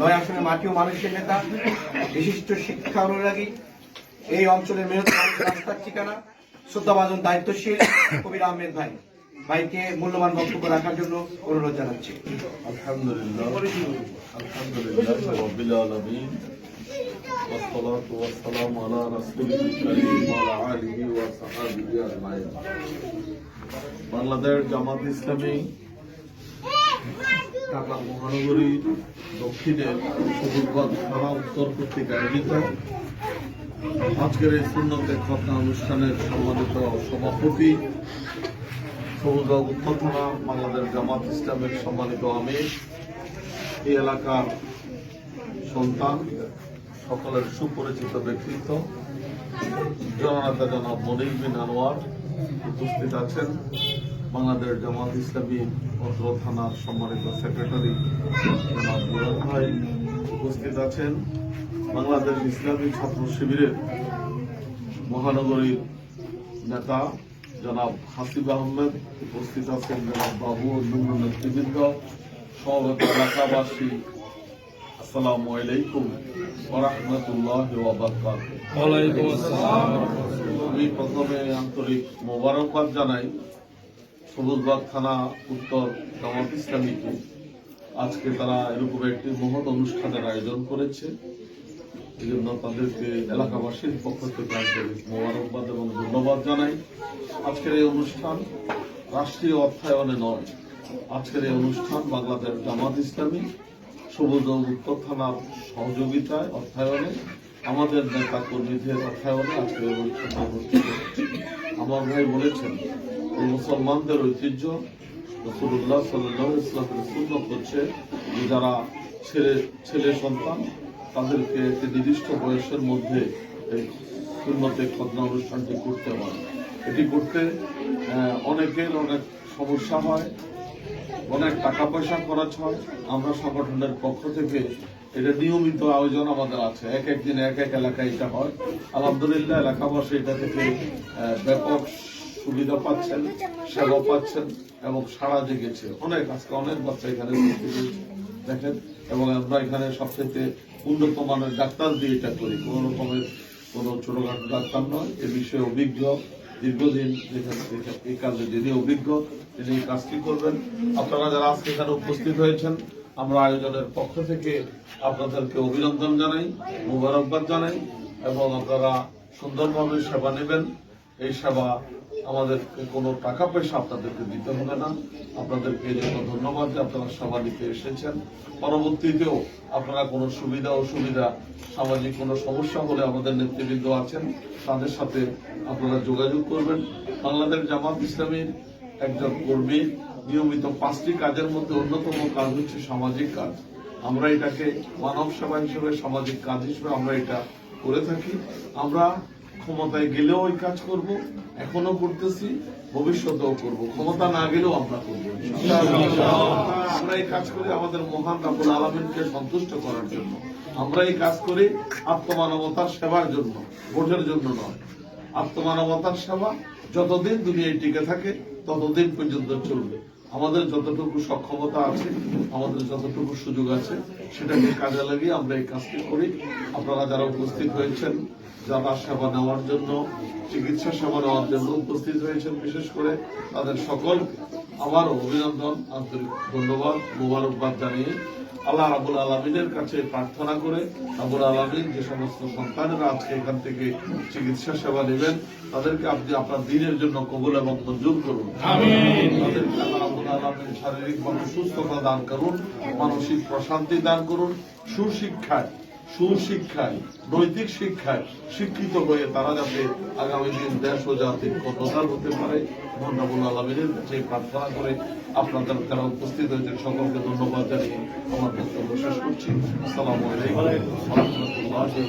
নয় আসনে মাটি ও মানুষের নেতা, বিশিষ্ট শিক্ষা অনুরাগী, এই অঞ্চলের রাস্তার ঠিকানা, শ্রদ্ধাভাজন দায়িত্বশীল কবির আহমেদ ভাই। ভাইকে মূল্যবান বক্তব্য রাখার জন্য অনুরোধ জানাচ্ছি। বাংলাদেশ জামাত ইসলামী ঢাকা মহানগরী দক্ষিণের সবুজবাদ থানা উত্তর কর্তৃক আয়োজিত। আজকের এই সুন্নতে খতনা অনুষ্ঠানের সম্মানিত সভাপতি সবুজবাগ উত্তর থানা বাংলাদেশ জামাত ইসলামের সম্মানিত আমির, এই এলাকার সন্তান, সকলের সুপরিচিত ব্যক্তিত্ব, জননেতা জনাব মনির বিন আনোয়ার উপস্থিত আছেন। বাংলাদেশ জামাত ইসলামী অত্র থানার সম্মানিত সেক্রেটারি মুরাদ ভাই উপস্থিত আছেন। বাংলাদেশ ইসলামী ছাত্র শিবিরের মহানগরীর নেতা জনাব হাসিব আহমেদ উপস্থিত আছেন জনাব বাবু অন্যান্য নেতৃবৃন্দ সভাপতি এলাকাবাসী আসসালামু আলাইকুম ওরহমতুল্লাহ আমি প্রথমে আন্তরিক মোবারকবাদ জানাই সবুজবাগ থানা উত্তর জামাত ইসলামীকে আজকে তারা এরকম একটি মহৎ অনুষ্ঠানের আয়োজন করেছে। এই জন্য তাদেরকে এলাকাবাসীর পক্ষ থেকে মোবারকবাদ এবং ধন্যবাদ জানাই। আজকের এই অনুষ্ঠান রাষ্ট্রীয় অর্থায়নে নয়। আজকের এই অনুষ্ঠান বাংলাদেশ জামাত ইসলামী, সবুজ উত্তর থানার সহযোগিতায় অর্থায়নে, আমাদের নেতা কর্মীদের অর্থায়নে আজকের অনুষ্ঠান অনুষ্ঠিত আমার ভাই বলেছেন মুসলমানদের ঐতিহ্য রসুল্লাহ সুন্নত হচ্ছে যে যারা ছেলে ছেলে সন্তান, তাদেরকে একটি নির্দিষ্ট বয়সের মধ্যে এই শূন্যতে খতনা অনুষ্ঠানটি করতে হয়। এটি করতে অনেকের অনেক সমস্যা হয়, অনেক টাকা পয়সা খরচ হয়। আমরা সংগঠনের পক্ষ থেকে এটা নিয়মিত আয়োজন আমাদের আছে। এক এক দিন এক এক এলাকায় এটা হয়। আলহামদুলিল্লাহ, এলাকাবাসী এটা থেকে ব্যাপক সুবিধা পাচ্ছেন, সেবা পাচ্ছেন এবং সাড়া জেগেছে। অনেক, আজকে অনেক বাচ্চা এখানে দেখেন, এবং আমরা এখানে সবচেয়ে উন্নত মানের ডাক্তার দিয়ে এটা করি। কোন রকমের কোনো ছোটখাটো ডাক্তার নয়। এ বিষয়ে অভিজ্ঞ, দীর্ঘদিন এই কাজে যিনি অভিজ্ঞ, তিনি এই কাজটি করবেন। আপনারা যারা আজকে এখানে উপস্থিত হয়েছেন, আমরা আয়োজনের পক্ষ থেকে আপনাদেরকে অভিনন্দন জানাই, মুবারকবাদ জানাই, এবং আপনারা সুন্দরভাবে সেবা নেবেন। এই সেবা আমাদেরকে কোনো টাকা পয়সা আপনাদেরকে দিতে হবে না। আপনাদেরকে এই জন্য ধন্যবাদ যে আপনারা সেবা নিতে এসেছেন। পরবর্তীতেও আপনারা কোনো সুবিধা, অসুবিধা, সামাজিক কোনো সমস্যা হলে আমাদের নেতৃবৃন্দ আছেন, তাদের সাথে আপনারা যোগাযোগ করবেন। বাংলাদেশ জামাত ইসলামীর একজন কর্মী, নিয়মিত পাঁচটি কাজের মধ্যে অন্যতম কাজ হচ্ছে সামাজিক কাজ। আমরা এটাকে মানব সেবা হিসেবে, সামাজিক কাজ হিসেবে আমরা এটা করে থাকি। আমরা ক্ষমতায় গেলেও ওই কাজ করব এখনও করতেছি, ভবিষ্যতেও করব। ক্ষমতা না গেলেও আমরা করব আমরা এই কাজ করি আমাদের মহান রাবুল আলমিনকে সন্তুষ্ট করার জন্য, আমরা এই কাজ করি আত্মমানবতার সেবার জন্য, ভোটের জন্য নয়। আত্মমানবতার সেবা, যতদিন দুনিয়ায় টিকে থাকে, ততদিন পর্যন্ত চলবে। আমাদের যতটুকু সক্ষমতা আছে, আমাদের যতটুকু সুযোগ আছে, সেটাকে কাজে লাগিয়ে আমরা এই কাজটি করি। আপনারা যারা উপস্থিত হয়েছেন, যারা সেবা নেওয়ার জন্য, চিকিৎসা সেবা নেওয়ার জন্য উপস্থিত হয়েছেন, বিশেষ করে তাদের সকল আবারও অভিনন্দন, আন্তরিক ধন্যবাদ, মোবারকবাদ জানিয়ে আল্লাহ রাবুল আলমিনের কাছে প্রার্থনা করে রাবুল আলমিন যে সমস্ত সন্তানেরা আজকে এখান থেকে চিকিৎসা সেবা নেবেন তাদেরকে আপনি আপনার দিনের জন্য কবুল এবং মঞ্জুর করুন। তাদেরকে আল্লাহ রাবুল আলমিন শারীরিকভাবে সুস্থতা দান করুন মানসিক প্রশান্তি দান করুন সুশিক্ষায় সুশিক্ষায়, নৈতিক শিক্ষায় শিক্ষিত হয়ে তারা যাতে আগামী দিন দেশ ও জাতির কতদার হতে পারে মন্নাবুল আলমিনের যে প্রার্থনা করে আপনাদের তারা উপস্থিত হয়েছে, সকলকে ধন্যবাদ জানিয়ে আমার বক্তব্য শেষ করছি। আসসালামু আলাইকুম রাহমাতুল্লাহি